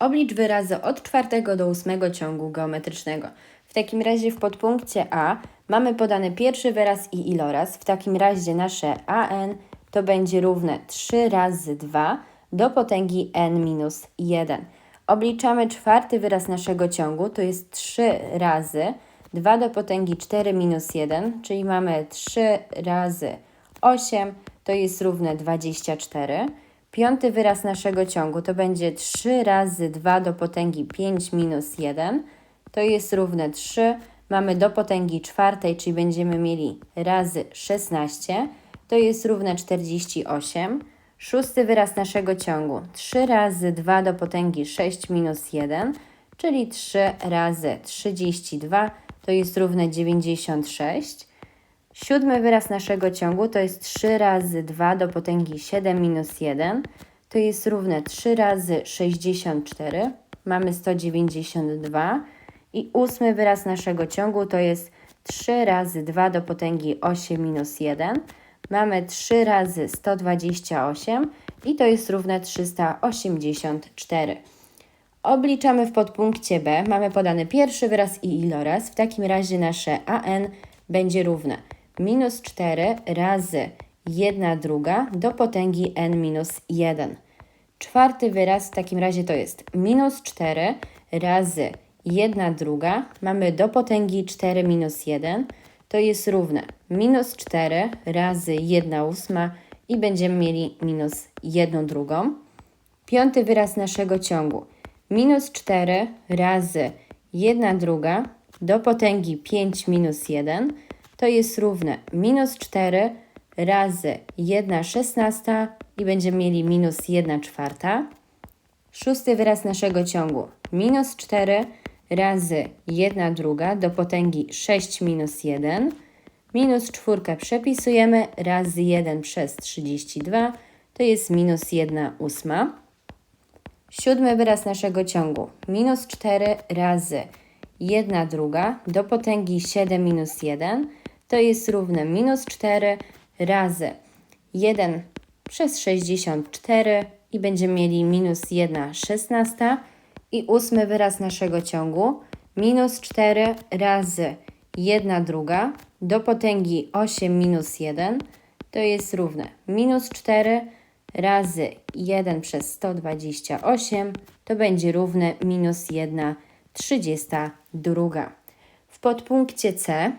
Oblicz wyrazy od czwartego do ósmego ciągu geometrycznego. W takim razie w podpunkcie A mamy podany pierwszy wyraz i iloraz. W takim razie nasze an to będzie równe 3 razy 2 do potęgi n minus 1. Obliczamy czwarty wyraz naszego ciągu, to jest 3 razy 2 do potęgi 4 minus 1, czyli mamy 3 razy 8, to jest równe 24. Piąty wyraz naszego ciągu to będzie 3 razy 2 do potęgi 5 minus 1, to jest równe 3. Mamy do potęgi czwartej, czyli będziemy mieli razy 16, to jest równe 48. Szósty wyraz naszego ciągu 3 razy 2 do potęgi 6 minus 1, czyli 3 razy 32, to jest równe 96. Siódmy wyraz naszego ciągu to jest 3 razy 2 do potęgi 7 minus 1, to jest równe 3 razy 64, mamy 192. I ósmy wyraz naszego ciągu to jest 3 razy 2 do potęgi 8 minus 1, mamy 3 razy 128 i to jest równe 384. Obliczamy w podpunkcie B. Mamy podany pierwszy wyraz i iloraz. W takim razie nasze an będzie równe minus 4 razy 1 druga do potęgi n minus 1. Czwarty wyraz w takim razie to jest minus 4 razy 1 druga. Mamy do potęgi 4 minus 1. To jest równe minus 4 razy 1 ósma i będziemy mieli minus 1 drugą. Piąty wyraz naszego ciągu. Minus 4 razy 1 druga do potęgi 5 minus 1 to jest równe minus 4 razy 1 szesnasta i będziemy mieli minus 1 czwarta. Szósty wyraz naszego ciągu. Minus 4 razy 1 druga do potęgi 6 minus 1. Minus czwórkę przepisujemy razy 1 przez 32 to jest minus 1 ósma. Siódmy wyraz naszego ciągu. Minus 4 razy 1 druga do potęgi 7 minus 1 to jest równe minus 4 razy 1 przez 64 i będziemy mieli minus 1 szesnasta. I ósmy wyraz naszego ciągu. Minus 4 razy 1 druga do potęgi 8 minus 1 to jest równe minus 4 razy 1 przez 128 to będzie równe minus 1 32. W podpunkcie C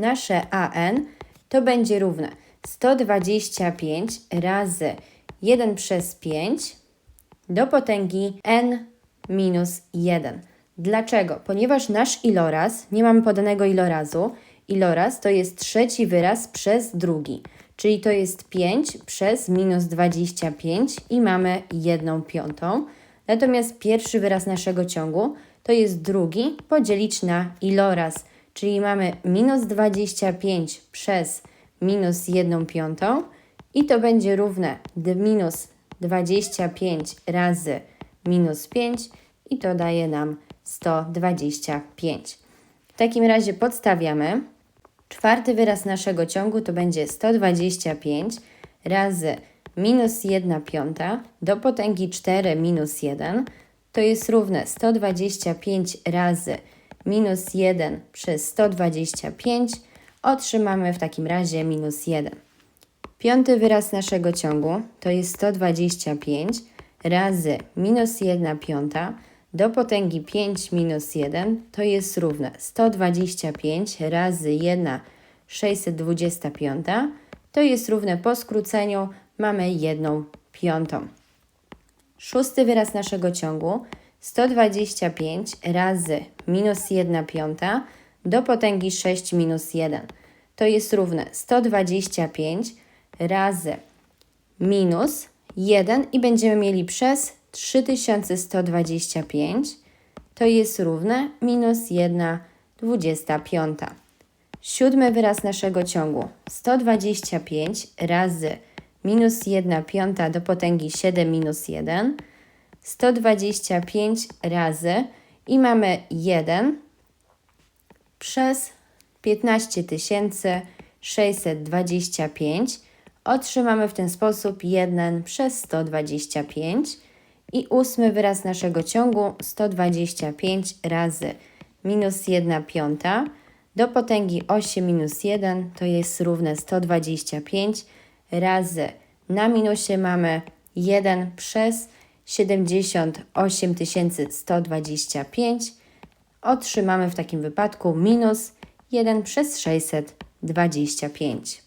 nasze an to będzie równe 125 razy 1 przez 5 do potęgi n minus 1. Dlaczego? Ponieważ nasz iloraz, nie mamy podanego ilorazu, iloraz to jest trzeci wyraz przez drugi, czyli to jest 5 przez minus 25 i mamy 1 piątą. Natomiast pierwszy wyraz naszego ciągu to jest drugi podzielić na iloraz, czyli mamy minus 25 przez minus 1 piątą i to będzie równe minus 25 razy minus 5 i to daje nam 125. W takim razie podstawiamy. Czwarty wyraz naszego ciągu to będzie 125 razy minus 1 piąta do potęgi 4 minus 1 to jest równe 125 razy minus 1 przez 125 otrzymamy w takim razie minus 1. Piąty wyraz naszego ciągu to jest 125 razy minus 1 piąta do potęgi 5 minus 1 to jest równe 125 razy 1 625 to jest równe po skróceniu mamy 1 piątą. Szósty wyraz naszego ciągu 125 razy minus 1 piąta do potęgi 6 minus 1 to jest równe 125 razy minus 1 i będziemy mieli przez 3125 to jest równe minus 1 25. Siódmy wyraz naszego ciągu. 125 razy minus 1 piąta do potęgi 7 minus 1 125 razy i mamy 1 przez 15 625. Otrzymamy w ten sposób 1 przez 125 i ósmy wyraz naszego ciągu 125 razy minus 1 piąta do potęgi 8 minus 1 to jest równe 125 razy na minusie mamy 1 przez 78 125 otrzymamy w takim wypadku minus 1 przez 625.